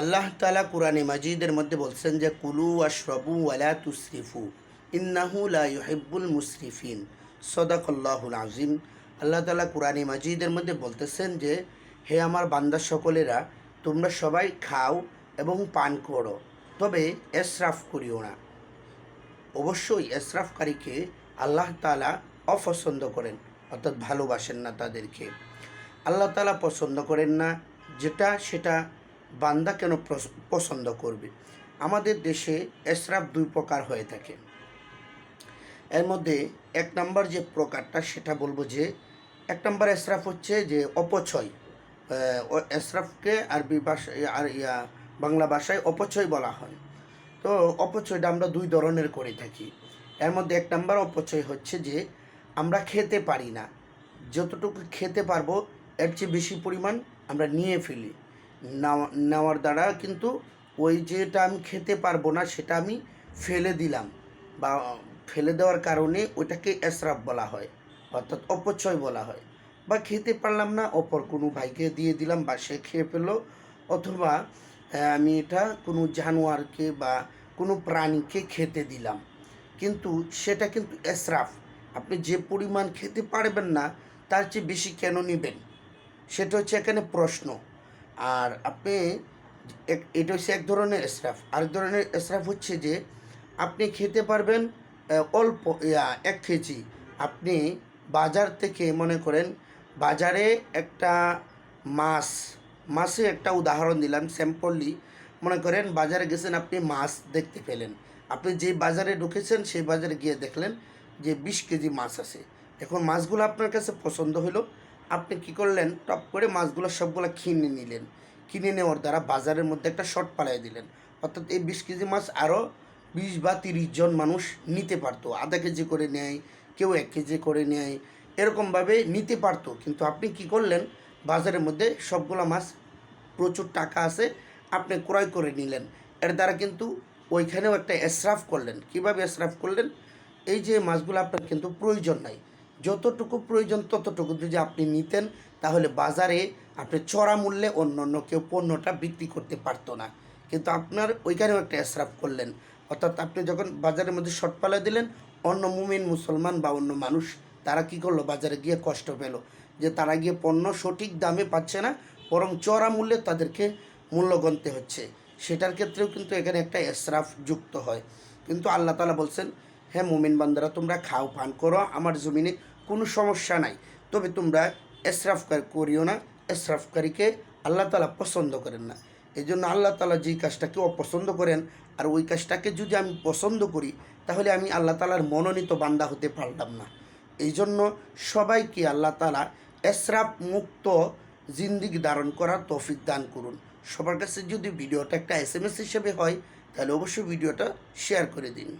আল্লাহ তালা কোরআনে মাজিদের মধ্যে বলছেন যে, কুলু আশরবু ওয়ালা তুসরিফু, ইন্নাহু লা ইউহিব্বুল মুসরিফিন। সদাকল্লাহুল আজিম আল্লাহ তালা কোরআনে মাজিদের মধ্যে বলতেছেন যে, হে আমার বান্দা সকলেরা, তোমরা সবাই খাও এবং পান করো, তবে এসরাফ করিও না। অবশ্যই এসরাফকারীকে আল্লাহ তালা অপছন্দ করেন, অর্থাৎ ভালোবাসেন না তাদেরকে। আল্লাহ তালা পছন্দ করেন না, যেটা সেটা বান্দা কেন পছন্দ করবে? আমাদের দেশে এসরাফ দুই প্রকার হয়ে থাকে। এর মধ্যে এক নম্বর যে প্রকারটা, সেটা বলব যে, এক নম্বর এসরাফ হচ্ছে যে অপচয় এসরাফকে আরবি ভাষায় আর, ইয়া, বাংলা ভাষায় অপচয় বলা হয়। তো অপচয়টা আমরা দুই ধরনের করে থাকি। এর মধ্যে এক নম্বর অপচয় হচ্ছে যে, আমরা খেতে পারি না। যতটুকু খেতে পারব, এর চেয়ে বেশি পরিমাণ আমরা নিয়ে ফেলি। নেওয়ার দ্বারা কিন্তু ওই যেটা আমি খেতে পারব না, সেটা আমি ফেলে দিলাম বা ফেলে দেওয়ার কারণে ওইটাকে এসরাফ বলা হয়, অর্থাৎ অপচয় বলা হয়। বা খেতে পারলাম না, অপর কোনো ভাইকে দিয়ে দিলাম বা সে খেয়ে ফেলল, অথবা আমি এটা কোনো জানোয়ারকে বা কোনো প্রাণীকে খেতে দিলাম। কিন্তু সেটা কিন্তু এসরাফ আপনি যে পরিমাণ খেতে পারবেন না, তার চেয়ে বেশি কেন নেবেন? সেটা হচ্ছে এখানে প্রশ্ন। আর আপনি এক- এটা হচ্ছে এক ধরনের এসরাফ আরেক ধরনের এসরাফ হচ্ছে যে, আপনি খেতে পারবেন অল্প এক কেজি। আপনি বাজার থেকে মনে করেন, বাজারে একটা মাছ মাছে একটা উদাহরণ দিলাম, স্যাম্পলি। মনে করেন, বাজারে গেছেন, আপনি মাছ দেখতে পেলেন। আপনি যে বাজারে ঢুকেছেন, সেই বাজারে গিয়ে দেখলেন যে, বিশ কেজি মাছ আছে। এখন মাছগুলো আপনার কাছে পছন্দ হলো আপনি কি করলেন? টপ করে মাছগুলো সবগুলো কিনে নিলেন। কিনে নেওয়ার দ্বারা বাজারের মধ্যে একটা শর্ট পালাই দিলেন। অর্থাৎ এই বিশ কেজি মাছ আরও বিশ বা তিরিশ জন মানুষ নিতে পারতো। আধা কেজি করে নেয়, কেউ এক কেজি করে নেয়, এরকমভাবে নিতে পারতো। কিন্তু আপনি কি করলেন? বাজারের মধ্যে সবগুলো মাছ প্রচুর টাকা আছে, আপনি ক্রয় করে নিলেন। এর দ্বারা কিন্তু ওইখানেও একটা এসরাফ করলেন। কীভাবে এসরাফ করলেন? এই যে মাছগুলো আপনার কিন্তু প্রয়োজন নাই। যতটুকু প্রয়োজন ততটুকু যদি আপনি নিতেন, তাহলে বাজারে আপনি চড়া মূল্যে অন্য অন্য কেউ পণ্যটা বিক্রি করতে পারতো না। কিন্তু আপনার ওইখানেও একটা এসরাফ করলেন। অর্থাৎ আপনি যখন বাজারের মধ্যে শর্ট পালা দিলেন, অন্য মুমিন মুসলমান বা অন্য মানুষ, তারা কি করল? বাজারে গিয়ে কষ্ট পেল যে তারা গিয়ে পণ্য সঠিক দামে পাচ্ছে না, বরং চড়া মূল্যে তাদেরকে মূল্য গণতে হচ্ছে। সেটার ক্ষেত্রেও কিন্তু এখানে একটা এসরাফ যুক্ত হয়। কিন্তু আল্লাহ তালা বলছেন হ্যাঁ মুমিন বান্দারা, তোমরা খাও পান করো, আমার জমিনে কোনো সমস্যা নাই। তবে তোমরা এসরাফকার করিও না এসরাফকারীকে আল্লাহ তালা পছন্দ করেন না। এই জন্য আল্লাহ তালা যেই কাজটাকে অপছন্দ করেন, আর ওই কাজটাকে যদি আমি পছন্দ করি, তাহলে আমি আল্লাহ তালার মনোনীত বান্দা হতে পারলাম না। এই জন্য সবাইকে আল্লাহ তালা এসরাফ মুক্ত জিন্দিগি ধারণ করার তৌফিক দান করুন। সবার কাছে যদি ভিডিওটা একটা এস হিসেবে হয়, তাহলে অবশ্যই ভিডিওটা শেয়ার করে দিন।